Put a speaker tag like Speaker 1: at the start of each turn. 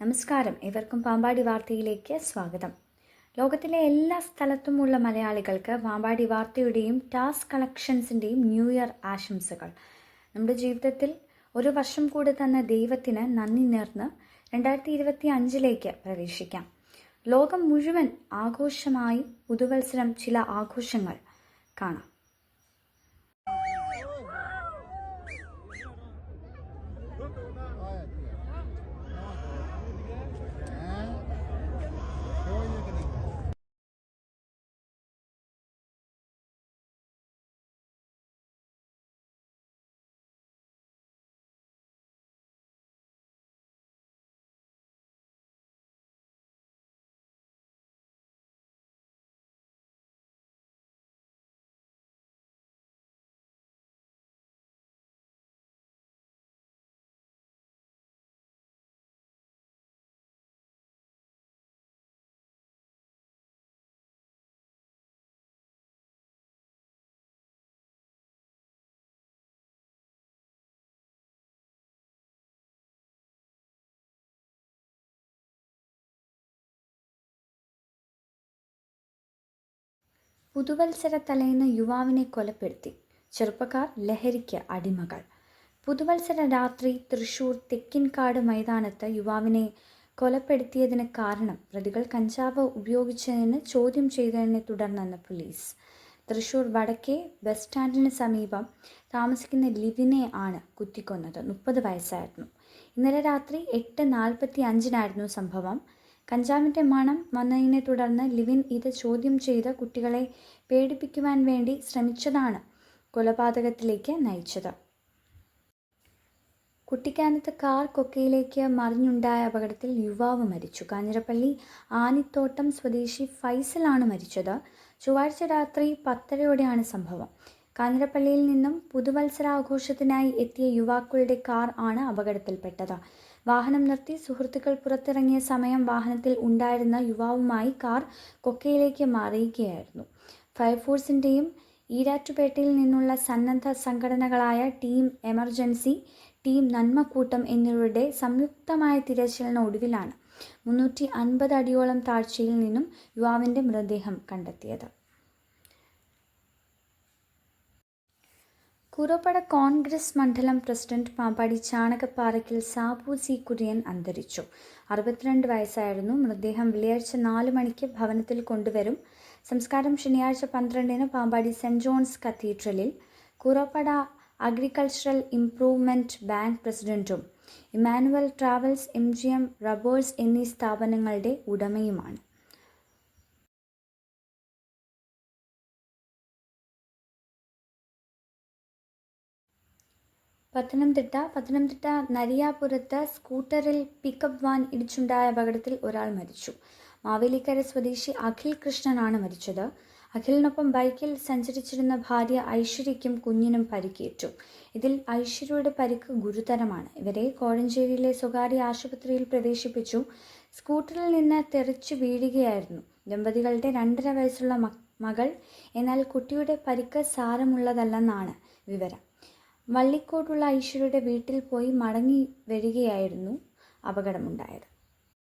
Speaker 1: നമസ്കാരം. ഏവർക്കും പാമ്പാടി വാർത്തയിലേക്ക് സ്വാഗതം. ലോകത്തിലെ എല്ലാ സ്ഥലത്തുമുള്ള മലയാളികൾക്ക് പാമ്പാടി വാർത്തയുടെയും ടാസ്ക് കളക്ഷൻസിന്റെയും ന്യൂ ഇയർ ആശംസകൾ. നമ്മുടെ ജീവിതത്തിൽ ഒരു വർഷം കൂടി തന്ന ദൈവത്തിന് നന്ദി നേർന്ന് രണ്ടായിരത്തി ഇരുപത്തി അഞ്ചിലേക്ക് പ്രവേശിക്കാം. ലോകം മുഴുവൻ ആഘോഷമായി പുതുവത്സരം ചില ആഘോഷങ്ങൾ കാണാം. പുതുവത്സര തലേന്ന് യുവാവിനെ കൊലപ്പെടുത്തി. ചെറുപ്പക്കാർ ലഹരിക്ക് അടിമകൾ. പുതുവത്സര രാത്രി തൃശൂർ തെക്കിൻകാട് മൈതാനത്ത് യുവാവിനെ കൊലപ്പെടുത്തിയതിന് കാരണം പ്രതികൾ കഞ്ചാവ് ഉപയോഗിച്ചതിന് ചോദ്യം ചെയ്തതിനെ തുടർന്നെന്ന് പോലീസ്. തൃശൂർ വടക്കേ ബസ് സ്റ്റാൻഡിന് സമീപം താമസിക്കുന്ന ലിവിനെ ആണ് കുത്തിക്കൊന്നത്. മുപ്പത് വയസ്സായിരുന്നു. ഇന്നലെ രാത്രി എട്ട് നാൽപ്പത്തി അഞ്ചിനായിരുന്നു സംഭവം. കഞ്ചാവിന്റെ മണം വന്നതിനെ തുടർന്ന് ലിവിൻ ഇത് ചോദ്യം ചെയ്ത് കുട്ടികളെ പേടിപ്പിക്കുവാൻ വേണ്ടി ശ്രമിച്ചതാണ് കൊലപാതകത്തിലേക്ക് നയിച്ചത്. കുട്ടിക്കാനത്ത് കാർ കൊക്കയിലേക്ക് മറിഞ്ഞുണ്ടായ അപകടത്തിൽ യുവാവ് മരിച്ചു. കാഞ്ഞിരപ്പള്ളി ആനിത്തോട്ടം സ്വദേശി ഫൈസലാണ് മരിച്ചത്. ചൊവ്വാഴ്ച രാത്രി പത്തരയോടെയാണ് സംഭവം. കാഞ്ഞിരപ്പള്ളിയിൽ നിന്നും പുതുവത്സരാഘോഷത്തിനായി എത്തിയ യുവാക്കളുടെ കാർ ആണ് അപകടത്തിൽപ്പെട്ടത്. വാഹനം നിർത്തി സുഹൃത്തുക്കൾ പുറത്തിറങ്ങിയ സമയം വാഹനത്തിൽ ഉണ്ടായിരുന്ന യുവാവുമായി കാർ കൊക്കയിലേക്ക് മാറിയുകയായിരുന്നു ഫയർഫോഴ്സിന്റെയും ഈരാറ്റുപേട്ടയിൽ നിന്നുള്ള സന്നദ്ധ സംഘടനകളായ ടീം എമർജൻസി ടീം നന്മക്കൂട്ടം എന്നിവരുടെ സംയുക്തമായ തിരച്ചിലിന് ഒടുവിലാണ് മുന്നൂറ്റി അൻപത് അടിയോളം താഴ്ചയിൽ നിന്നും യുവാവിന്റെ മൃതദേഹം കണ്ടെത്തിയത്. കുറുപ്പട കോൺഗ്രസ് മണ്ഡലം പ്രസിഡന്റ് പാമ്പാടി ചാണകപ്പാറയ്ക്കൽ സാബു സി കുര്യൻ അന്തരിച്ചു. അറുപത്തിരണ്ട് വയസ്സായിരുന്നു. മൃതദേഹം വെള്ളിയാഴ്ച നാല് മണിക്ക് ഭവനത്തിൽ കൊണ്ടുവരും. സംസ്കാരം ശനിയാഴ്ച പന്ത്രണ്ടിന് പാമ്പാടി സെന്റ് ജോൺസ് കത്തീഡ്രലിൽ. കുറപ്പട അഗ്രികൾച്ചറൽ ഇംപ്രൂവ്മെന്റ് ബാങ്ക് പ്രസിഡന്റും Emmanuel travels M G M rubbers എന്നീ സ്ഥാപനങ്ങളുടെ ഉടമയുമാണ്. പത്തനംതിട്ട പത്തനംതിട്ട നരിയാപുരത്ത് സ്കൂട്ടറിൽ പിക്കപ്പ് വാൻ ഇടിച്ചുണ്ടായ അപകടത്തിൽ ഒരാൾ മരിച്ചു. മാവേലിക്കര സ്വദേശി അഖിൽ കൃഷ്ണനാണ് മരിച്ചത്. അഖിലിനൊപ്പം ബൈക്കിൽ സഞ്ചരിച്ചിരുന്ന ഭാര്യ ഐശ്വര്യയ്ക്കും കുഞ്ഞിനും പരിക്കേറ്റു. ഇതിൽ ഐശ്വര്യയുടെ പരിക്ക് ഗുരുതരമാണ്. ഇവരെ കോഴഞ്ചേരിയിലെ സ്വകാര്യ ആശുപത്രിയിൽ പ്രവേശിപ്പിച്ചു. സ്കൂട്ടറിൽ നിന്ന് തെറിച്ചു വീഴുകയായിരുന്നു. ദമ്പതികളുടെ രണ്ടര വയസ്സുള്ള മകൾ എന്നാൽ കുട്ടിയുടെ പരിക്ക് സാരമുള്ളതല്ലെന്നാണ് വിവരം. വള്ളിക്കോട്ടുള്ള ഐശ്വര്യയുടെ വീട്ടിൽ പോയി മടങ്ങി വരികയായിരുന്നു അപകടമുണ്ടായത്.